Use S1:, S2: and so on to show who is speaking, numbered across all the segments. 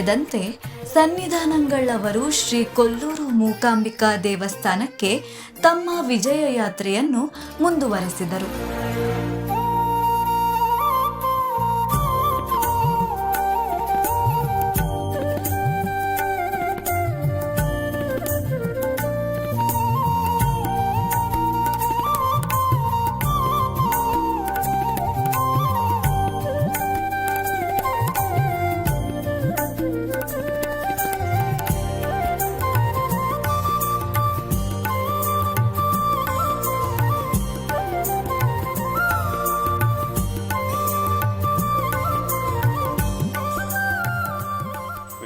S1: ಮುಂದುವರೆದಂತೆ ಸನ್ನಿಧಾನಂಗಳವರು ಶ್ರೀ ಕೊಲ್ಲೂರು ಮೂಕಾಂಬಿಕಾ ದೇವಸ್ಥಾನಕ್ಕೆ ತಮ್ಮ ವಿಜಯ ಯಾತ್ರೆಯನ್ನು ಮುಂದುವರೆಸಿದರು.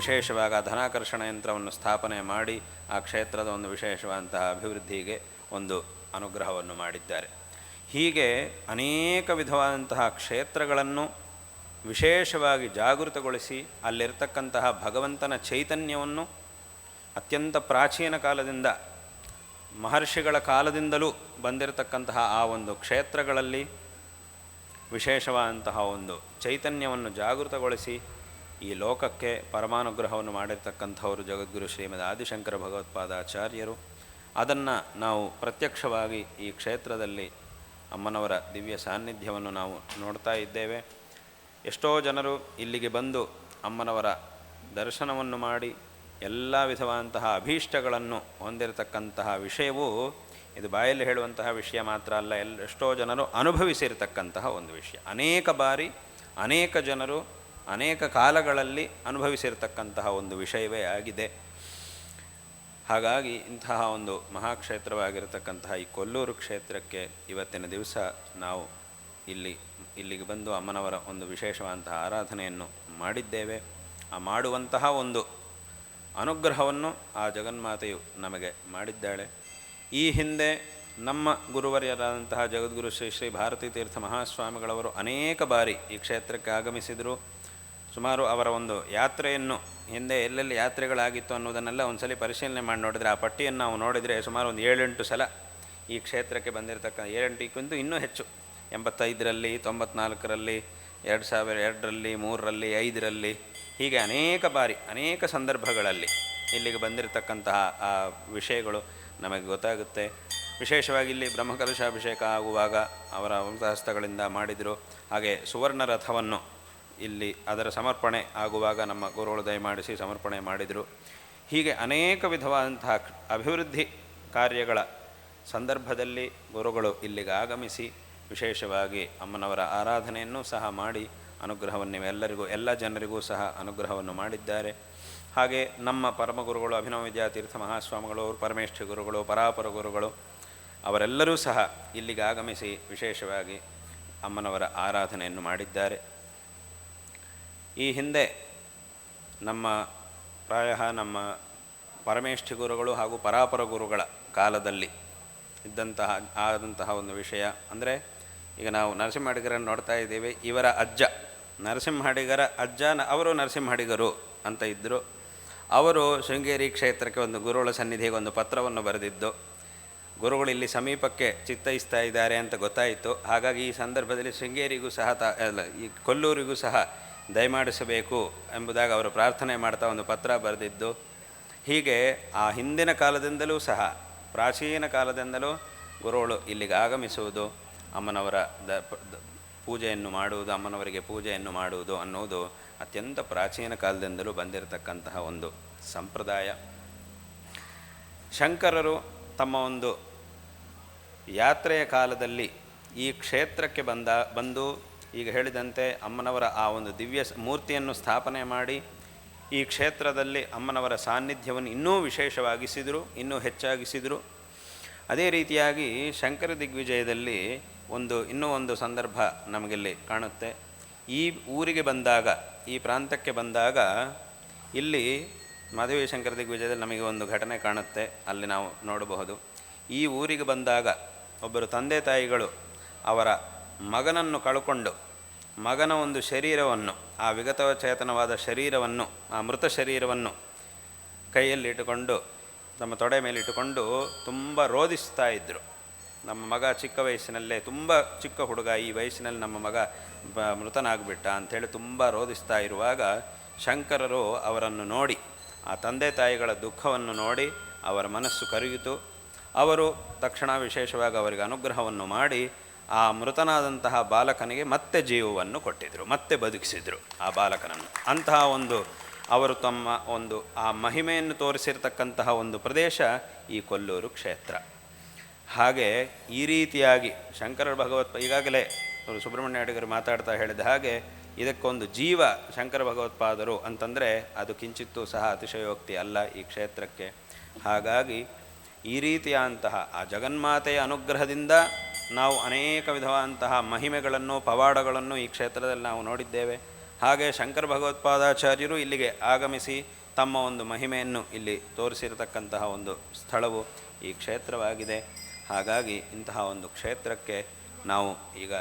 S2: ವಿಶೇಷವಾಗಿ ಆ ಧನಾಕರ್ಷಣ ಯಂತ್ರವನ್ನು ಸ್ಥಾಪನೆ ಮಾಡಿ ಆ ಕ್ಷೇತ್ರದ ಒಂದು ವಿಶೇಷವಾದಂತಹ ಅಭಿವೃದ್ಧಿಗೆ ಒಂದು ಅನುಗ್ರಹವನ್ನು ಮಾಡಿದ್ದಾರೆ. ಹೀಗೆ ಅನೇಕ ವಿಧವಾದಂತಹ ಕ್ಷೇತ್ರಗಳನ್ನು ವಿಶೇಷವಾಗಿ ಜಾಗೃತಗೊಳಿಸಿ ಅಲ್ಲಿರ್ತಕ್ಕಂತಹ ಭಗವಂತನ ಚೈತನ್ಯವನ್ನು ಅತ್ಯಂತ ಪ್ರಾಚೀನ ಕಾಲದಿಂದ ಮಹರ್ಷಿಗಳ ಕಾಲದಿಂದಲೂ ಬಂದಿರತಕ್ಕಂತಹ ಆ ಒಂದು ಕ್ಷೇತ್ರಗಳಲ್ಲಿ ವಿಶೇಷವಾದಂತಹ ಒಂದು ಚೈತನ್ಯವನ್ನು ಜಾಗೃತಗೊಳಿಸಿ ಈ ಲೋಕಕ್ಕೆ ಪರಮಾನುಗ್ರಹವನ್ನು ಮಾಡಿರ್ತಕ್ಕಂಥವರು ಜಗದ್ಗುರು ಶ್ರೀಮದ್ ಆದಿಶಂಕರ ಭಗವತ್ಪಾದಾಚಾರ್ಯರು. ಅದನ್ನು ನಾವು ಪ್ರತ್ಯಕ್ಷವಾಗಿ ಈ ಕ್ಷೇತ್ರದಲ್ಲಿ ಅಮ್ಮನವರ ದಿವ್ಯ ಸಾನ್ನಿಧ್ಯವನ್ನು ನಾವು ನೋಡ್ತಾ ಇದ್ದೇವೆ. ಎಷ್ಟೋ ಜನರು ಇಲ್ಲಿಗೆ ಬಂದು ಅಮ್ಮನವರ ದರ್ಶನವನ್ನು ಮಾಡಿ ಎಲ್ಲ ವಿಧವಾದಂತಹ ಅಭೀಷ್ಟಗಳನ್ನು ಹೊಂದಿರತಕ್ಕಂತಹ ವಿಷಯವೂ ಇದು ಬಾಯಲ್ಲಿ ಹೇಳುವಂತಹ ವಿಷಯ ಮಾತ್ರ ಅಲ್ಲ ಎಲ್ಲ ಎಷ್ಟೋ ಜನರು ಅನುಭವಿಸಿರ್ತಕ್ಕಂತಹ ಒಂದು ವಿಷಯ. ಅನೇಕ ಬಾರಿ ಅನೇಕ ಜನರು ಅನೇಕ ಕಾಲಗಳಲ್ಲಿ ಅನುಭವಿಸಿರ್ತಕ್ಕಂತಹ ಒಂದು ವಿಷಯವೇ ಆಗಿದೆ. ಹಾಗಾಗಿ ಇಂತಹ ಒಂದು ಮಹಾಕ್ಷೇತ್ರವಾಗಿರತಕ್ಕಂತಹ ಈ ಕೊಲ್ಲೂರು ಕ್ಷೇತ್ರಕ್ಕೆ ಇವತ್ತಿನ ದಿವಸ ನಾವು ಇಲ್ಲಿ, ಇಲ್ಲಿಗೆ ಬಂದು ಅಮ್ಮನವರ ಒಂದು ವಿಶೇಷವಾದಂತಹ ಆರಾಧನೆಯನ್ನು ಮಾಡಿದ್ದೇವೆ. ಆ ಮಾಡುವಂತಹ ಒಂದು ಅನುಗ್ರಹವನ್ನು ಆ ಜಗನ್ಮಾತೆಯು ನಮಗೆ ಮಾಡಿದ್ದಾಳೆ. ಈ ಹಿಂದೆ ನಮ್ಮ ಗುರುವರ್ಯರಾದಂತಹ ಜಗದ್ಗುರು ಶ್ರೀ ಶ್ರೀ ಭಾರತೀ ತೀರ್ಥ ಮಹಾಸ್ವಾಮಿಗಳವರು ಅನೇಕ ಬಾರಿ ಈ ಕ್ಷೇತ್ರಕ್ಕೆ ಆಗಮಿಸಿದರು. ಸುಮಾರು ಅವರ ಒಂದು ಯಾತ್ರೆಯನ್ನು ಹಿಂದೆ ಎಲ್ಲೆಲ್ಲಿ ಯಾತ್ರೆಗಳಾಗಿತ್ತು ಅನ್ನೋದನ್ನೆಲ್ಲ ಒಂದ್ಸಲಿ ಪರಿಶೀಲನೆ ಮಾಡಿ ನೋಡಿದರೆ ಆ ಪಟ್ಟಿಯನ್ನು ನಾವು ನೋಡಿದರೆ ಸುಮಾರು ಒಂದು ಏಳೆಂಟು ಸಲ ಈ ಕ್ಷೇತ್ರಕ್ಕೆ ಬಂದಿರತಕ್ಕ ಏಳೆಂಟಕ್ಕಿಂತ ಇನ್ನೂ ಹೆಚ್ಚು. ಎಂಬತ್ತೈದರಲ್ಲಿ, ತೊಂಬತ್ನಾಲ್ಕರಲ್ಲಿ, ಎರಡು ಸಾವಿರ ಎರಡರಲ್ಲಿ, ಮೂರರಲ್ಲಿ, ಐದರಲ್ಲಿ, ಹೀಗೆ ಅನೇಕ ಬಾರಿ, ಅನೇಕ ಸಂದರ್ಭಗಳಲ್ಲಿ ಇಲ್ಲಿಗೆ ಬಂದಿರತಕ್ಕಂತಹ ಆ ವಿಷಯಗಳು ನಮಗೆ ಗೊತ್ತಾಗುತ್ತೆ. ವಿಶೇಷವಾಗಿ ಇಲ್ಲಿ ಬ್ರಹ್ಮಕಲಶಾಭಿಷೇಕ ಆಗುವಾಗ ಅವರ ವಂಶಹಸ್ತಗಳಿಂದ ಮಾಡಿದರು. ಹಾಗೆ ಸುವರ್ಣ ರಥವನ್ನು ಇಲ್ಲಿ ಅದರ ಸಮರ್ಪಣೆ ಆಗುವಾಗ ನಮ್ಮ ಗುರುಗಳು ದಯಮಾಡಿಸಿ ಸಮರ್ಪಣೆ ಮಾಡಿದರು. ಹೀಗೆ ಅನೇಕ ವಿಧವಾದಂತಹ ಅಭಿವೃದ್ಧಿ ಕಾರ್ಯಗಳ ಸಂದರ್ಭದಲ್ಲಿ ಗುರುಗಳು ಇಲ್ಲಿಗೆ ಆಗಮಿಸಿ ವಿಶೇಷವಾಗಿ ಅಮ್ಮನವರ ಆರಾಧನೆಯನ್ನು ಸಹ ಮಾಡಿ ಅನುಗ್ರಹವನ್ನು ಎಲ್ಲರಿಗೂ ಎಲ್ಲ ಜನರಿಗೂ ಸಹ ಅನುಗ್ರಹವನ್ನು ಮಾಡಿದ್ದಾರೆ. ಹಾಗೆ ನಮ್ಮ ಪರಮಗುರುಗಳು ಅಭಿನವ ವಿದ್ಯಾತೀರ್ಥ ಮಹಾಸ್ವಾಮಿಗಳು ಪರಮೇಶ್ವರಿ ಗುರುಗಳು, ಪರಾಪರ ಗುರುಗಳು, ಅವರೆಲ್ಲರೂ ಸಹ ಇಲ್ಲಿಗೆ ಆಗಮಿಸಿ ವಿಶೇಷವಾಗಿ ಅಮ್ಮನವರ ಆರಾಧನೆಯನ್ನು ಮಾಡಿದ್ದಾರೆ. ಈ ಹಿಂದೆ ನಮ್ಮ ಪ್ರಾಯ ನಮ್ಮ ಪರಮೇಷ್ಠಿ ಗುರುಗಳು ಹಾಗೂ ಪರಾಪರ ಗುರುಗಳ ಕಾಲದಲ್ಲಿ ಇದ್ದಂತಹ, ಆದಂತಹ ಒಂದು ವಿಷಯ. ಅಂದರೆ ಈಗ ನಾವು ನರಸಿಂಹಡಿಗರನ್ನು ನೋಡ್ತಾ ಇದ್ದೀವಿ. ಇವರ ಅಜ್ಜ ನರಸಿಂಹಡಿಗರ ಅಜ್ಜ ನ- ಅವರು ನರಸಿಂಹಡಿಗರು ಅಂತ ಇದ್ದರು ಅವರು ಶೃಂಗೇರಿ ಕ್ಷೇತ್ರಕ್ಕೆ ಒಂದು ಗುರುಗಳ ಸನ್ನಿಧಿಗೆ ಒಂದು ಪತ್ರವನ್ನು ಬರೆದಿದ್ದು, ಗುರುಗಳು ಇಲ್ಲಿ ಸಮೀಪಕ್ಕೆ ಚಿತ್ತೈಸ್ತಾ ಇದ್ದಾರೆ ಅಂತ ಗೊತ್ತಾಯಿತು. ಹಾಗಾಗಿ ಈ ಸಂದರ್ಭದಲ್ಲಿ ಶೃಂಗೇರಿಗೂ ಸಹ ತ ಈ ಕೊಲ್ಲೂರಿಗೂ ಸಹ ದಯಮಾಡಿಸಬೇಕು ಎಂಬುದಾಗಿ ಅವರು ಪ್ರಾರ್ಥನೆ ಮಾಡ್ತಾ ಒಂದು ಪತ್ರ ಬರೆದಿದ್ದು. ಹೀಗೆ ಆ ಹಿಂದಿನ ಕಾಲದಿಂದಲೂ ಸಹ, ಪ್ರಾಚೀನ ಕಾಲದಿಂದಲೂ ಗುರುಗಳು ಇಲ್ಲಿಗೆ ಆಗಮಿಸುವುದು, ಅಮ್ಮನವರ ದ ಪೂಜೆಯನ್ನು ಮಾಡುವುದು, ಅಮ್ಮನವರಿಗೆ ಪೂಜೆಯನ್ನು ಮಾಡುವುದು ಅನ್ನುವುದು ಅತ್ಯಂತ ಪ್ರಾಚೀನ ಕಾಲದಿಂದಲೂ ಬಂದಿರತಕ್ಕಂತಹ ಒಂದು ಸಂಪ್ರದಾಯ. ಶಂಕರರು ತಮ್ಮ ಒಂದು ಯಾತ್ರೆಯ ಕಾಲದಲ್ಲಿ ಈ ಕ್ಷೇತ್ರಕ್ಕೆ ಬಂದ, ಬಂದು ಈಗ ಹೇಳಿದಂತೆ ಅಮ್ಮನವರ ಆ ಒಂದು ದಿವ್ಯ ಮೂರ್ತಿಯನ್ನು ಸ್ಥಾಪನೆ ಮಾಡಿ ಈ ಕ್ಷೇತ್ರದಲ್ಲಿ ಅಮ್ಮನವರ ಸಾನ್ನಿಧ್ಯವನ್ನು ಇನ್ನೂ ವಿಶೇಷವಾಗಿಸಿದರು, ಇನ್ನೂ ಹೆಚ್ಚಾಗಿಸಿದರು. ಅದೇ ರೀತಿಯಾಗಿ ಶಂಕರ ದಿಗ್ವಿಜಯದಲ್ಲಿ ಒಂದು, ಇನ್ನೂ ಒಂದು ಸಂದರ್ಭ ನಮಗಿಲ್ಲಿ ಕಾಣುತ್ತೆ. ಈ ಊರಿಗೆ ಬಂದಾಗ, ಈ ಪ್ರಾಂತಕ್ಕೆ ಬಂದಾಗ ಇಲ್ಲಿ ಮಾಧವಿ ಶಂಕರ ದಿಗ್ವಿಜಯದಲ್ಲಿ ನಮಗೆ ಒಂದು ಘಟನೆ ಕಾಣುತ್ತೆ, ಅಲ್ಲಿ ನಾವು ನೋಡಬಹುದು. ಈ ಊರಿಗೆ ಬಂದಾಗ ಒಬ್ಬರು ತಂದೆ ತಾಯಿಗಳು ಅವರ ಮಗನನ್ನು ಕಳ್ಕೊಂಡು ಮಗನ ಒಂದು ಶರೀರವನ್ನು, ಆ ವಿಗತವಚೇತನವಾದ ಶರೀರವನ್ನು, ಆ ಮೃತ ಶರೀರವನ್ನು ಕೈಯಲ್ಲಿ ಇಟ್ಟುಕೊಂಡು ನಮ್ಮ ತೊಡೆ ಮೇಲೆ ಇಟ್ಟುಕೊಂಡು ತುಂಬ ರೋಧಿಸ್ತಾ ಇದ್ದರು ನಮ್ಮ ಮಗ ಚಿಕ್ಕ ವಯಸ್ಸಿನಲ್ಲೇ, ತುಂಬ ಚಿಕ್ಕ ಹುಡುಗ, ಈ ವಯಸ್ಸಿನಲ್ಲಿ ನಮ್ಮ ಮಗ ಬ ಮೃತನಾಗ್ಬಿಟ್ಟ ಅಂಥೇಳಿ ತುಂಬ ರೋಧಿಸ್ತಾ ಇರುವಾಗ ಶಂಕರರು ಅವರನ್ನು ನೋಡಿ, ಆ ತಂದೆ ತಾಯಿಗಳ ದುಃಖವನ್ನು ನೋಡಿ ಅವರ ಮನಸ್ಸು ಕರಗಿತು. ಅವರು ತಕ್ಷಣ ವಿಶೇಷವಾಗಿ ಅವರಿಗೆ ಅನುಗ್ರಹವನ್ನು ಮಾಡಿ ಆ ಮೃತನಾದಂತಹ ಬಾಲಕನಿಗೆ ಮತ್ತೆ ಜೀವವನ್ನು ಕೊಟ್ಟಿದ್ದರು ಮತ್ತೆ ಬದುಕಿಸಿದರು ಆ ಬಾಲಕನನ್ನು. ಅಂತಹ ಒಂದು ಅವರು ತಮ್ಮ ಒಂದು ಆ ಮಹಿಮೆಯನ್ನು ತೋರಿಸಿರ್ತಕ್ಕಂತಹ ಒಂದು ಪ್ರದೇಶ ಈ ಕೊಲ್ಲೂರು ಕ್ಷೇತ್ರ. ಹಾಗೆ ಈ ರೀತಿಯಾಗಿ ಶಂಕರ ಭಗವತ್ ಈಗಾಗಲೇ ಸುಬ್ರಹ್ಮಣ್ಯ ಅಡಿಗರು ಮಾತಾಡ್ತಾ ಹೇಳಿದ ಹಾಗೆ ಇದಕ್ಕೊಂದು ಜೀವ ಶಂಕರ ಭಗವತ್ಪಾದರು ಅಂತಂದರೆ ಅದು ಕಿಂಚಿತ್ತೂ ಸಹ ಅತಿಶಯೋಕ್ತಿ ಅಲ್ಲ ಈ ಕ್ಷೇತ್ರಕ್ಕೆ. ಹಾಗಾಗಿ ಈ ರೀತಿಯಾದಂತಹ ಆ ಜಗನ್ಮಾತೆಯ ಅನುಗ್ರಹದಿಂದ ನಾವು ಅನೇಕ ವಿಧವಾದಂತಹ ಮಹಿಮೆಗಳನ್ನು ಪವಾಡಗಳನ್ನು ಈ ಕ್ಷೇತ್ರದಲ್ಲಿ ನಾವು ನೋಡಿದ್ದೇವೆ. ಹಾಗೆ ಶಂಕರ ಭಗವತ್ಪಾದಾಚಾರ್ಯರು ಇಲ್ಲಿಗೆ ಆಗಮಿಸಿ ತಮ್ಮ ಒಂದು ಮಹಿಮೆಯನ್ನು ಇಲ್ಲಿ ತೋರಿಸಿರತಕ್ಕಂತಹ ಒಂದು ಸ್ಥಳವು ಈ ಕ್ಷೇತ್ರವಾಗಿದೆ. ಹಾಗಾಗಿ ಇಂತಹ ಒಂದು ಕ್ಷೇತ್ರಕ್ಕೆ ನಾವು ಈಗ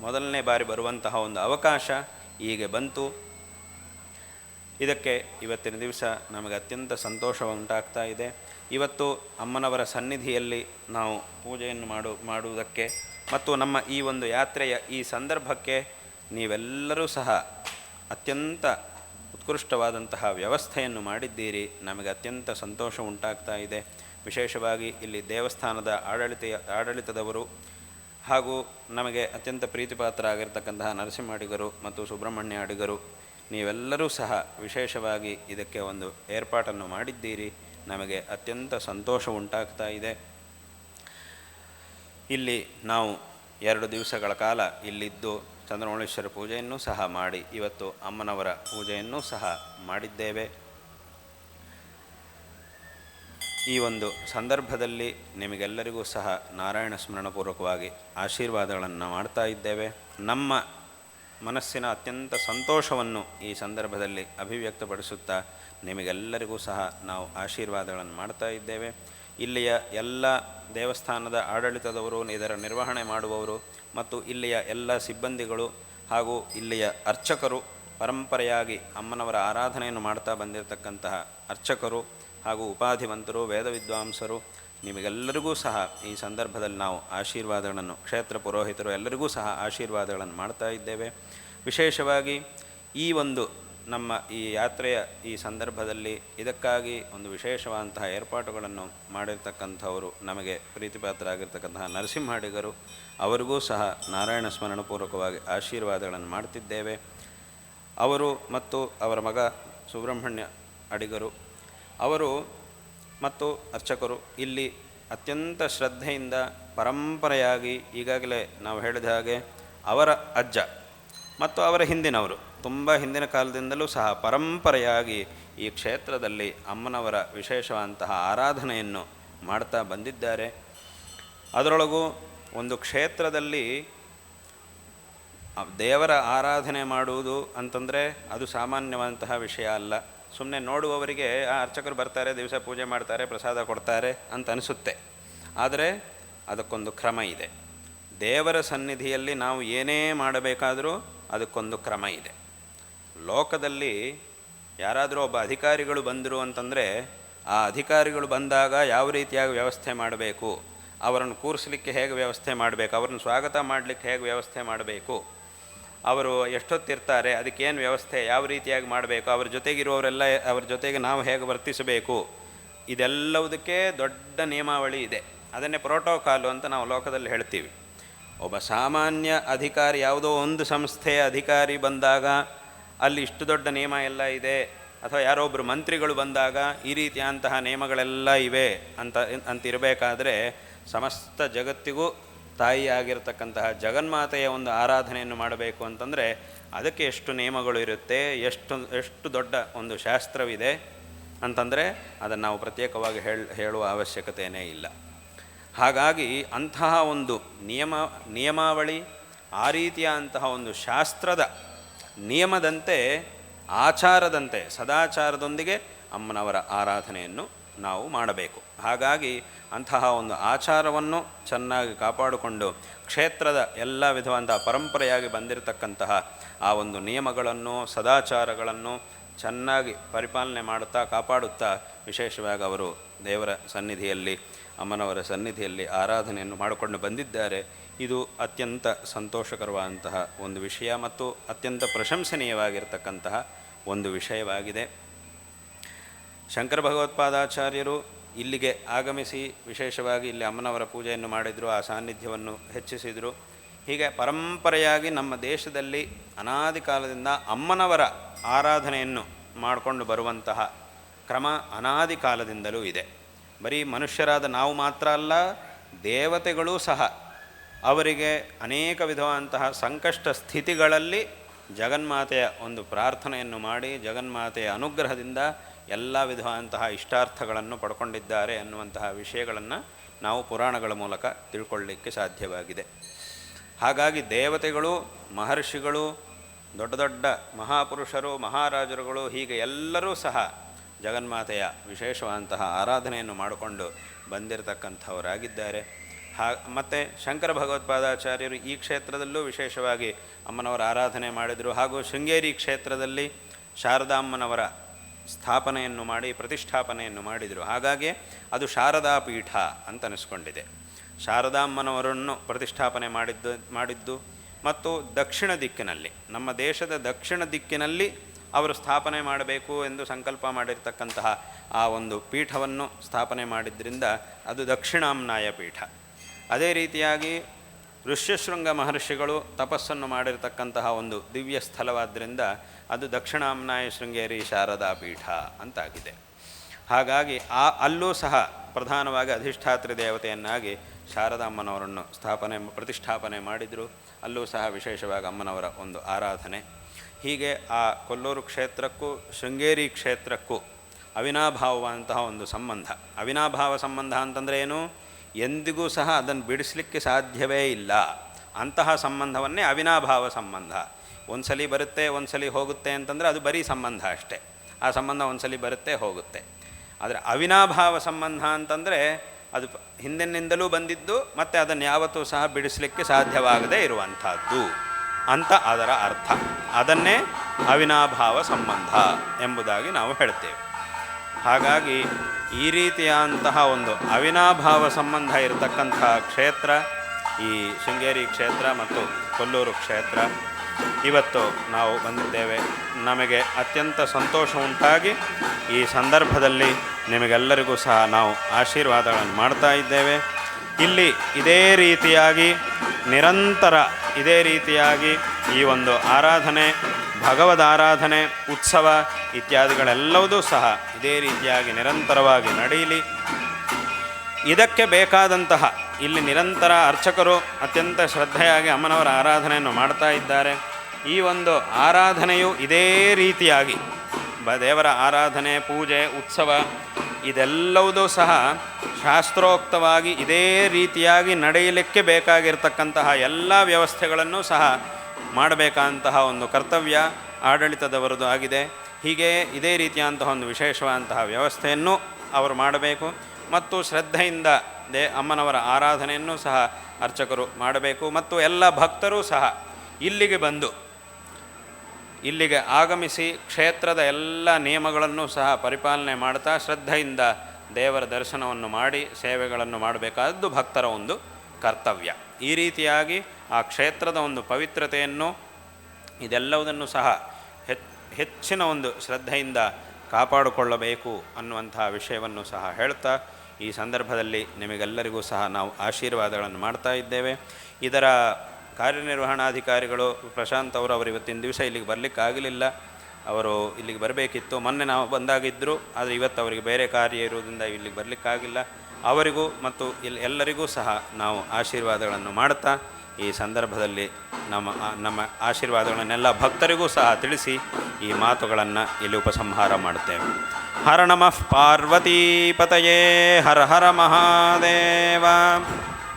S2: ಮೊದಲನೇ ಬಾರಿ ಬರುವಂತಹ ಒಂದು ಅವಕಾಶ ಹೀಗೆ ಬಂತು. ಇದಕ್ಕೆ ಇವತ್ತಿನ ದಿವಸ ನಮಗೆ ಅತ್ಯಂತ ಸಂತೋಷ ಉಂಟಾಗ್ತಾ ಇದೆ. ಇವತ್ತು ಅಮ್ಮನವರ ಸನ್ನಿಧಿಯಲ್ಲಿ ನಾವು ಪೂಜೆಯನ್ನು ಮಾಡು, ಮಾಡುವುದಕ್ಕೆ ಮತ್ತು ನಮ್ಮ ಈ ಒಂದು ಯಾತ್ರೆಯ ಈ ಸಂದರ್ಭಕ್ಕೆ ನೀವೆಲ್ಲರೂ ಸಹ ಅತ್ಯಂತ ಉತ್ಕೃಷ್ಟವಾದಂತಹ ವ್ಯವಸ್ಥೆಯನ್ನು ಮಾಡಿದ್ದೀರಿ. ನಮಗೆ ಅತ್ಯಂತ ಸಂತೋಷ ಉಂಟಾಗ್ತಾ ಇದೆ. ವಿಶೇಷವಾಗಿ ಇಲ್ಲಿ ದೇವಸ್ಥಾನದ ಆಡಳಿತ ಆಡಳಿತದವರು ಹಾಗೂ ನಮಗೆ ಅತ್ಯಂತ ಪ್ರೀತಿಪಾತ್ರ ಆಗಿರ್ತಕ್ಕಂತಹ ನರಸಿಂಹ ಅಡಿಗರು ಮತ್ತು ಸುಬ್ರಹ್ಮಣ್ಯ ಅಡಿಗರು ನೀವೆಲ್ಲರೂ ಸಹ ವಿಶೇಷವಾಗಿ ಇದಕ್ಕೆ ಒಂದು ಏರ್ಪಾಟನ್ನು ಮಾಡಿದ್ದೀರಿ. ನಮಗೆ ಅತ್ಯಂತ ಸಂತೋಷ ಉಂಟಾಗ್ತಾ ಇದೆ. ಇಲ್ಲಿ ನಾವು ಎರಡು ದಿವಸಗಳ ಕಾಲ ಇಲ್ಲಿದ್ದು ಚಂದ್ರಮೌಳೇಶ್ವರ ಪೂಜೆಯನ್ನು ಸಹ ಮಾಡಿ, ಇವತ್ತು ಅಮ್ಮನವರ ಪೂಜೆಯನ್ನು ಸಹ ಮಾಡಿದ್ದೇವೆ. ಈ ಒಂದು ಸಂದರ್ಭದಲ್ಲಿ ನಿಮಗೆಲ್ಲರಿಗೂ ಸಹ ನಾರಾಯಣ ಸ್ಮರಣಪೂರ್ವಕವಾಗಿ ಆಶೀರ್ವಾದಗಳನ್ನು ಮಾಡ್ತಾ ಇದ್ದೇವೆ. ನಮ್ಮ ಮನಸ್ಸಿನ ಅತ್ಯಂತ ಸಂತೋಷವನ್ನು ಈ ಸಂದರ್ಭದಲ್ಲಿ ಅಭಿವ್ಯಕ್ತಪಡಿಸುತ್ತಾ ನಿಮಗೆಲ್ಲರಿಗೂ ಸಹ ನಾವು ಆಶೀರ್ವಾದಗಳನ್ನು ಮಾಡ್ತಾ ಇದ್ದೇವೆ. ಇಲ್ಲಿಯ ಎಲ್ಲ ದೇವಸ್ಥಾನದ ಆಡಳಿತದವರು, ಇದರ ನಿರ್ವಹಣೆ ಮಾಡುವವರು ಮತ್ತು ಇಲ್ಲಿಯ ಎಲ್ಲ ಸಿಬ್ಬಂದಿಗಳು ಹಾಗೂ ಇಲ್ಲಿಯ ಅರ್ಚಕರು, ಪರಂಪರೆಯಾಗಿ ಅಮ್ಮನವರ ಆರಾಧನೆಯನ್ನು ಮಾಡ್ತಾ ಬಂದಿರತಕ್ಕಂತಹ ಅರ್ಚಕರು ಹಾಗೂ ಉಪಾಧಿವಂತರು ವೇದ ವಿದ್ವಾಂಸರು ನಿಮಗೆಲ್ಲರಿಗೂ ಸಹ ಈ ಸಂದರ್ಭದಲ್ಲಿ ನಾವು ಆಶೀರ್ವಾದಗಳನ್ನು, ಕ್ಷೇತ್ರ ಪುರೋಹಿತರು ಎಲ್ಲರಿಗೂ ಸಹ ಆಶೀರ್ವಾದಗಳನ್ನು ಮಾಡ್ತಾ ಇದ್ದೇವೆ. ವಿಶೇಷವಾಗಿ ಈ ಒಂದು ನಮ್ಮ ಈ ಯಾತ್ರೆಯ ಈ ಸಂದರ್ಭದಲ್ಲಿ ಇದಕ್ಕಾಗಿ ಒಂದು ವಿಶೇಷವಾದಂತಹ ಏರ್ಪಾಟುಗಳನ್ನು ಮಾಡಿರ್ತಕ್ಕಂಥವರು ನಮಗೆ ಪ್ರೀತಿಪಾತ್ರರಾಗಿರ್ತಕ್ಕಂತಹ ನರಸಿಂಹಾಡಿಗರು, ಅವರಿಗೂ ಸಹ ನಾರಾಯಣ ಸ್ಮರಣಪೂರ್ವಕವಾಗಿ ಆಶೀರ್ವಾದಗಳನ್ನು ಮಾಡ್ತಿದ್ದೇವೆ. ಅವರು ಮತ್ತು ಅವರ ಮಗ ಸುಬ್ರಹ್ಮಣ್ಯ ಅಡಿಗರು, ಅವರು ಮತ್ತು ಅರ್ಚಕರು ಇಲ್ಲಿ ಅತ್ಯಂತ ಶ್ರದ್ಧೆಯಿಂದ ಪರಂಪರೆಯಾಗಿ ಈಗಾಗಲೇ ನಾವು ಹೇಳಿದ ಹಾಗೆ ಅವರ ಅಜ್ಜ ಮತ್ತು ಅವರ ಹಿಂದಿನವರು ತುಂಬ ಹಿಂದಿನ ಕಾಲದಿಂದಲೂ ಸಹ ಪರಂಪರೆಯಾಗಿ ಈ ಕ್ಷೇತ್ರದಲ್ಲಿ ಅಮ್ಮನವರ ವಿಶೇಷವಾದಂತಹ ಆರಾಧನೆಯನ್ನು ಮಾಡ್ತಾ ಬಂದಿದ್ದಾರೆ. ಅದರೊಳಗೂ ಒಂದು ಕ್ಷೇತ್ರದಲ್ಲಿ ದೇವರ ಆರಾಧನೆ ಮಾಡುವುದು ಅಂತಂದರೆ ಅದು ಸಾಮಾನ್ಯವಾದಂತಹ ವಿಷಯ ಅಲ್ಲ. ಸುಮ್ಮನೆ ನೋಡುವವರಿಗೆ, ಆ, ಅರ್ಚಕರು ಬರ್ತಾರೆ, ದಿವಸ ಪೂಜೆ ಮಾಡ್ತಾರೆ, ಪ್ರಸಾದ ಕೊಡ್ತಾರೆ ಅಂತ ಅನಿಸುತ್ತೆ. ಆದರೆ ಅದಕ್ಕೊಂದು ಕ್ರಮ ಇದೆ. ದೇವರ ಸನ್ನಿಧಿಯಲ್ಲಿ ನಾವು ಏನೇ ಮಾಡಬೇಕಾದರೂ ಅದಕ್ಕೊಂದು ಕ್ರಮ ಇದೆ. ಲೋಕದಲ್ಲಿ ಯಾರಾದರೂ ಒಬ್ಬ ಅಧಿಕಾರಿಗಳು ಬಂದರು ಅಂತಂದರೆ, ಆ ಅಧಿಕಾರಿಗಳು ಬಂದಾಗ ಯಾವ ರೀತಿಯಾಗಿ ವ್ಯವಸ್ಥೆ ಮಾಡಬೇಕು, ಅವರನ್ನು ಕೂರಿಸಲಿಕ್ಕೆ ಹೇಗೆ ವ್ಯವಸ್ಥೆ ಮಾಡಬೇಕು, ಅವರನ್ನು ಸ್ವಾಗತ ಮಾಡಲಿಕ್ಕೆ ಹೇಗೆ ವ್ಯವಸ್ಥೆ ಮಾಡಬೇಕು ಅವರು ಎಷ್ಟೊತ್ತಿರ್ತಾರೆ, ಅದಕ್ಕೇನು ವ್ಯವಸ್ಥೆ, ಯಾವ ರೀತಿಯಾಗಿ ಮಾಡಬೇಕು, ಅವ್ರ ಜೊತೆಗಿರುವವರೆಲ್ಲ, ಅವ್ರ ಜೊತೆಗೆ ನಾವು ಹೇಗೆ ವರ್ತಿಸಬೇಕು, ಇದೆಲ್ಲವುದಕ್ಕೆ ದೊಡ್ಡ ನಿಯಮಾವಳಿ ಇದೆ. ಅದನ್ನೇ ಪ್ರೋಟೋಕಾಲು ಅಂತ ನಾವು ಲೋಕದಲ್ಲಿ ಹೇಳ್ತೀವಿ. ಒಬ್ಬ ಸಾಮಾನ್ಯ ಅಧಿಕಾರಿ, ಯಾವುದೋ ಒಂದು ಸಂಸ್ಥೆಯ ಅಧಿಕಾರಿ ಬಂದಾಗ ಅಲ್ಲಿ ಇಷ್ಟು ದೊಡ್ಡ ನಿಯಮ ಎಲ್ಲ ಇದೆ, ಅಥವಾ ಯಾರೋ ಒಬ್ಬರು ಮಂತ್ರಿಗಳು ಬಂದಾಗ ಈ ರೀತಿಯಂತಹ ನಿಯಮಗಳೆಲ್ಲ ಇವೆ ಅಂತ, ಅಂತಿರಬೇಕಾದ್ರೆ ಸಮಸ್ತ ಜಗತ್ತಿಗೂ ತಾಯಿಯಾಗಿರ್ತಕ್ಕಂತಹ ಜಗನ್ಮಾತೆಯ ಒಂದು ಆರಾಧನೆಯನ್ನು ಮಾಡಬೇಕು ಅಂತಂದರೆ ಅದಕ್ಕೆ ಎಷ್ಟು ನಿಯಮಗಳು ಇರುತ್ತೆ, ಎಷ್ಟು ಎಷ್ಟು ದೊಡ್ಡ ಒಂದು ಶಾಸ್ತ್ರವಿದೆ ಅಂತಂದರೆ ಅದನ್ನು ನಾವು ಪ್ರತ್ಯೇಕವಾಗಿ ಹೇಳ, ಹೇಳುವ ಅವಶ್ಯಕತೆಯೇ ಇಲ್ಲ. ಹಾಗಾಗಿ ಅಂತಹ ಒಂದು ನಿಯಮ, ನಿಯಮಾವಳಿ, ಆ ರೀತಿಯ ಅಂತಹ ಒಂದು ಶಾಸ್ತ್ರದ ನಿಯಮದಂತೆ, ಆಚಾರದಂತೆ, ಸದಾಚಾರದೊಂದಿಗೆ ಅಮ್ಮನವರ ಆರಾಧನೆಯನ್ನು ನಾವು ಮಾಡಬೇಕು. ಹಾಗಾಗಿ ಅಂತಹ ಒಂದು ಆಚಾರವನ್ನು ಚೆನ್ನಾಗಿ ಕಾಪಾಡಿಕೊಂಡು ಕ್ಷೇತ್ರದ ಎಲ್ಲ ವಿಧವಾದಂತಹ ಪರಂಪರೆಯಾಗಿ ಬಂದಿರತಕ್ಕಂತಹ ಆ ಒಂದು ನಿಯಮಗಳನ್ನು, ಸದಾಚಾರಗಳನ್ನು ಚೆನ್ನಾಗಿ ಪರಿಪಾಲನೆ ಮಾಡುತ್ತಾ ಕಾಪಾಡುತ್ತಾ ವಿಶೇಷವಾಗಿ ಅವರು ದೇವರ ಸನ್ನಿಧಿಯಲ್ಲಿ, ಅಮ್ಮನವರ ಸನ್ನಿಧಿಯಲ್ಲಿ ಆರಾಧನೆಯನ್ನು ಮಾಡಿಕೊಂಡು ಬಂದಿದ್ದಾರೆ. ಇದು ಅತ್ಯಂತ ಸಂತೋಷಕರವಾದಂತಹ ಒಂದು ವಿಷಯ ಮತ್ತು ಅತ್ಯಂತ ಪ್ರಶಂಸನೀಯವಾಗಿರ್ತಕ್ಕಂತಹ ಒಂದು ವಿಷಯವಾಗಿದೆ. ಶಂಕರ ಭಗವತ್ಪಾದಾಚಾರ್ಯರು ಇಲ್ಲಿಗೆ ಆಗಮಿಸಿ ವಿಶೇಷವಾಗಿ ಇಲ್ಲಿ ಅಮ್ಮನವರ ಪೂಜೆಯನ್ನು ಮಾಡಿದರು, ಆ ಸಾನ್ನಿಧ್ಯವನ್ನು ಹೆಚ್ಚಿಸಿದರು. ಹೀಗೆ ಪರಂಪರೆಯಾಗಿ ನಮ್ಮ ದೇಶದಲ್ಲಿ ಅನಾದಿ ಕಾಲದಿಂದ ಅಮ್ಮನವರ ಆರಾಧನೆಯನ್ನು ಮಾಡಿಕೊಂಡು ಬರುವಂತಹ ಕ್ರಮ ಅನಾದಿ ಕಾಲದಿಂದಲೂ ಇದೆ. ಬರೀ ಮನುಷ್ಯರಾದ ನಾವು ಮಾತ್ರ ಅಲ್ಲ, ದೇವತೆಗಳೂ ಸಹ ಅವರಿಗೆ ಅನೇಕ ವಿಧವಾದಂತಹ ಸಂಕಷ್ಟ ಸ್ಥಿತಿಗಳಲ್ಲಿ ಜಗನ್ಮಾತೆಯ ಒಂದು ಪ್ರಾರ್ಥನೆಯನ್ನು ಮಾಡಿ, ಜಗನ್ಮಾತೆಯ ಅನುಗ್ರಹದಿಂದ ಎಲ್ಲ ವಿಧವಾದಂತಹ ಇಷ್ಟಾರ್ಥಗಳನ್ನು ಪಡ್ಕೊಂಡಿದ್ದಾರೆ ಅನ್ನುವಂತಹ ವಿಷಯಗಳನ್ನು ನಾವು ಪುರಾಣಗಳ ಮೂಲಕ ತಿಳ್ಕೊಳ್ಳಿಕ್ಕೆ ಸಾಧ್ಯವಾಗಿದೆ. ಹಾಗಾಗಿ ದೇವತೆಗಳು, ಮಹರ್ಷಿಗಳು, ದೊಡ್ಡ ದೊಡ್ಡ ಮಹಾಪುರುಷರು, ಮಹಾರಾಜರುಗಳು, ಹೀಗೆ ಎಲ್ಲರೂ ಸಹ ಜಗನ್ಮಾತೆಯ ವಿಶೇಷವಾದಂತಹ ಆರಾಧನೆಯನ್ನು ಮಾಡಿಕೊಂಡು ಬಂದಿರತಕ್ಕಂಥವರಾಗಿದ್ದಾರೆ. ಹಾ, ಮತ್ತು ಶಂಕರ ಭಗವತ್ಪಾದಾಚಾರ್ಯರು ಈ ಕ್ಷೇತ್ರದಲ್ಲೂ ವಿಶೇಷವಾಗಿ ಅಮ್ಮನವರ ಆರಾಧನೆ ಮಾಡಿದರು. ಹಾಗೂ ಶೃಂಗೇರಿ ಕ್ಷೇತ್ರದಲ್ಲಿ ಶಾರದಾಮ್ಮನವರ ಸ್ಥಾಪನೆಯನ್ನು ಮಾಡಿ, ಪ್ರತಿಷ್ಠಾಪನೆಯನ್ನು ಮಾಡಿದರು. ಹಾಗಾಗಿ ಅದು ಶಾರದಾ ಪೀಠ ಅಂತ ಅನಿಸ್ಕೊಂಡಿದೆ ಶಾರದಾಮ್ಮನವರನ್ನು ಪ್ರತಿಷ್ಠಾಪನೆ ಮಾಡಿದ್ದು ಮಾಡಿದ್ದು ಮತ್ತು ದಕ್ಷಿಣ ದಿಕ್ಕಿನಲ್ಲಿ, ನಮ್ಮ ದೇಶದ ದಕ್ಷಿಣ ದಿಕ್ಕಿನಲ್ಲಿ ಅವರು ಸ್ಥಾಪನೆ ಮಾಡಬೇಕು ಎಂದು ಸಂಕಲ್ಪ ಮಾಡಿರ್ತಕ್ಕಂತಹ ಆ ಒಂದು ಪೀಠವನ್ನು ಸ್ಥಾಪನೆ ಮಾಡಿದ್ದರಿಂದ ಅದು ದಕ್ಷಿಣಾಮ್ನಾಯ ಪೀಠ. ಅದೇ ರೀತಿಯಾಗಿ ಋಷ್ಯಶೃಂಗ ಮಹರ್ಷಿಗಳು ತಪಸ್ಸನ್ನು ಮಾಡಿರತಕ್ಕಂತಹ ಒಂದು ದಿವ್ಯ ಸ್ಥಳವಾದ್ದರಿಂದ ಅದು ದಕ್ಷಿಣಾಮ್ನಾಯ ಶೃಂಗೇರಿ ಶಾರದಾ ಪೀಠ ಅಂತಾಗಿದೆ. ಹಾಗಾಗಿ ಆ ಅಲ್ಲೂ ಸಹ ಪ್ರಧಾನವಾಗಿ ಅಧಿಷ್ಠಾತ್ರಿ ದೇವತೆಯನ್ನಾಗಿ ಶಾರದಾಮ್ಮನವರನ್ನು ಸ್ಥಾಪನೆ ಪ್ರತಿಷ್ಠಾಪನೆ ಮಾಡಿದರು. ಅಲ್ಲೂ ಸಹ ವಿಶೇಷವಾಗಿ ಅಮ್ಮನವರ ಒಂದು ಆರಾಧನೆ. ಹೀಗೆ ಆ ಕೊಲ್ಲೂರು ಕ್ಷೇತ್ರಕ್ಕೂ ಶೃಂಗೇರಿ ಕ್ಷೇತ್ರಕ್ಕೂ ಅವಿನಾಭಾವವಂತಹ ಒಂದು ಸಂಬಂಧ. ಅವಿನಾಭಾವ ಸಂಬಂಧ ಅಂತಂದರೆ ಏನು? ಎಂದಿಗೂ ಸಹ ಅದನ್ನು ಬಿಡಿಸಲಿಕ್ಕೆ ಸಾಧ್ಯವೇ ಇಲ್ಲ. ಅಂತಹ ಸಂಬಂಧವನ್ನೇ ಅವಿನಾಭಾವ ಸಂಬಂಧ. ಒಂದ್ಸಲಿ ಬರುತ್ತೆ, ಒಂದ್ಸಲಿ ಹೋಗುತ್ತೆ ಅಂತಂದರೆ ಅದು ಬರೀ ಸಂಬಂಧ ಅಷ್ಟೇ. ಆ ಸಂಬಂಧ ಒಂದ್ಸಲಿ ಬರುತ್ತೆ, ಹೋಗುತ್ತೆ. ಆದರೆ ಅವಿನಾಭಾವ ಸಂಬಂಧ ಅಂತಂದರೆ ಅದು ಹಿಂದಿನಿಂದಲೂ ಬಂದಿದ್ದು, ಮತ್ತು ಅದನ್ನು ಯಾವತ್ತೂ ಸಹ ಬಿಡಿಸಲಿಕ್ಕೆ ಸಾಧ್ಯವಾಗದೇ ಇರುವಂಥದ್ದು ಅಂತ ಅದರ ಅರ್ಥ. ಅದನ್ನೇ ಅವಿನಾಭಾವ ಸಂಬಂಧ ಎಂಬುದಾಗಿ ನಾವು ಹೇಳ್ತೇವೆ. ಹಾಗಾಗಿ ಈ ರೀತಿಯಾದಂತಹ ಒಂದು ಅವಿನಾಭಾವ ಸಂಬಂಧ ಇರತಕ್ಕಂತಹ ಕ್ಷೇತ್ರ, ಈ ಶೃಂಗೇರಿ ಕ್ಷೇತ್ರ ಮತ್ತು ಕೊಲ್ಲೂರು ಕ್ಷೇತ್ರ ಇವತ್ತು ನಾವು ಬಂದಿದ್ದೇವೆ. ನಮಗೆ ಅತ್ಯಂತ ಸಂತೋಷ ಉಂಟಾಗಿ ಈ ಸಂದರ್ಭದಲ್ಲಿ ನಿಮಗೆಲ್ಲರಿಗೂ ಸಹ ನಾವು ಆಶೀರ್ವಾದಗಳನ್ನು ಮಾಡ್ತಾ ಇದ್ದೇವೆ. ಇಲ್ಲಿ ಇದೇ ರೀತಿಯಾಗಿ, ನಿರಂತರ ಇದೇ ರೀತಿಯಾಗಿ ಈ ಒಂದು ಆರಾಧನೆ, ಭಗವದ್ ಆರಾಧನೆ, ಉತ್ಸವ ಇತ್ಯಾದಿಗಳೆಲ್ಲವೂ ಸಹ ಇದೇ ರೀತಿಯಾಗಿ ನಿರಂತರವಾಗಿ ನಡೆಯಲಿ. ಇದಕ್ಕೆ ಬೇಕಾದಂತಹ ಇಲ್ಲಿ ನಿರಂತರ ಅರ್ಚಕರು ಅತ್ಯಂತ ಶ್ರದ್ಧೆಯಾಗಿ ಅಮ್ಮನವರ ಆರಾಧನೆಯನ್ನು ಮಾಡ್ತಾ ಇದ್ದಾರೆ. ಈ ಒಂದು ಆರಾಧನೆಯು ಇದೇ ರೀತಿಯಾಗಿ. ಬ, ದೇವರ ಆರಾಧನೆ, ಪೂಜೆ, ಉತ್ಸವ ಇದೆಲ್ಲವುದೂ ಸಹ ಶಾಸ್ತ್ರೋಕ್ತವಾಗಿ ಇದೇ ರೀತಿಯಾಗಿ ನಡೆಯಲಿಕ್ಕೆ ಬೇಕಾಗಿರ್ತಕ್ಕಂತಹ ಎಲ್ಲ ವ್ಯವಸ್ಥೆಗಳನ್ನು ಸಹ ಮಾಡಬೇಕಂತಹ ಒಂದು ಕರ್ತವ್ಯ ಆಡಳಿತದವರದು ಆಗಿದೆ. ಹೀಗೆ ಇದೇ ರೀತಿಯಾದಂತಹ ಒಂದು ವಿಶೇಷವಾದಂತಹ ವ್ಯವಸ್ಥೆಯನ್ನು ಅವರು ಮಾಡಬೇಕು ಮತ್ತು ಶ್ರದ್ಧೆಯಿಂದ ದೇ, ಅಮ್ಮನವರ ಆರಾಧನೆಯನ್ನು ಸಹ ಅರ್ಚಕರು ಮಾಡಬೇಕು ಮತ್ತು ಎಲ್ಲ ಭಕ್ತರೂ ಸಹ ಇಲ್ಲಿಗೆ ಬಂದು ಇಲ್ಲಿಗೆ ಆಗಮಿಸಿ ಕ್ಷೇತ್ರದ ಎಲ್ಲ ನಿಯಮಗಳನ್ನು ಸಹ ಪರಿಪಾಲನೆ ಮಾಡ್ತಾ ಶ್ರದ್ಧೆಯಿಂದ ದೇವರ ದರ್ಶನವನ್ನು ಮಾಡಿ ಸೇವೆಗಳನ್ನು ಮಾಡಬೇಕಾದ್ದು ಭಕ್ತರ ಒಂದು ಕರ್ತವ್ಯ. ಈ ರೀತಿಯಾಗಿ ಆ ಕ್ಷೇತ್ರದ ಒಂದು ಪವಿತ್ರತೆಯನ್ನು ಇದೆಲ್ಲವುದನ್ನು ಸಹ ಹೆಚ್, ಹೆಚ್ಚಿನ ಒಂದು ಶ್ರದ್ಧೆಯಿಂದ ಕಾಪಾಡಿಕೊಳ್ಳಬೇಕು ಅನ್ನುವಂತಹ ವಿಷಯವನ್ನು ಸಹ ಹೇಳ್ತಾ ಈ ಸಂದರ್ಭದಲ್ಲಿ ನಿಮಗೆಲ್ಲರಿಗೂ ಸಹ ನಾವು ಆಶೀರ್ವಾದಗಳನ್ನು ಮಾಡ್ತಾ ಇದ್ದೇವೆ. ಇದರ ಕಾರ್ಯನಿರ್ವಹಣಾಧಿಕಾರಿಗಳು ಪ್ರಶಾಂತ್ ಅವರು ಅವರು ಇವತ್ತಿನ ದಿವಸ ಇಲ್ಲಿಗೆ ಬರಲಿಕ್ಕಾಗಲಿಲ್ಲ. ಅವರು ಇಲ್ಲಿಗೆ ಬರಬೇಕಿತ್ತು. ಮೊನ್ನೆ ನಾವು ಬಂದಾಗಿದ್ದರು ಆದರೆ ಇವತ್ತು ಅವರಿಗೆ ಬೇರೆ ಕಾರ್ಯ ಇರುವುದರಿಂದ ಇಲ್ಲಿಗೆ ಬರಲಿಕ್ಕಾಗಿಲ್ಲ. ಅವರಿಗೂ ಮತ್ತು ಇಲ್ಲಿ ಎಲ್ಲರಿಗೂ ಸಹ ನಾವು ಆಶೀರ್ವಾದಗಳನ್ನು ಮಾಡ್ತಾ ಈ ಸಂದರ್ಭದಲ್ಲಿ ನಮ್ಮ ನಮ್ಮ ಆಶೀರ್ವಾದಗಳನ್ನೆಲ್ಲ ಭಕ್ತರಿಗೂ ಸಹ ತಿಳಿಸಿ ಈ ಮಾತುಗಳನ್ನು ಇಲ್ಲಿ ಉಪಸಂಹಾರ ಮಾಡುತ್ತೇವೆ. ಹರ ನಮಃ ಪಾರ್ವತೀಪತಯೇ, ಹರ ಹರ ಮಹಾದೇವ.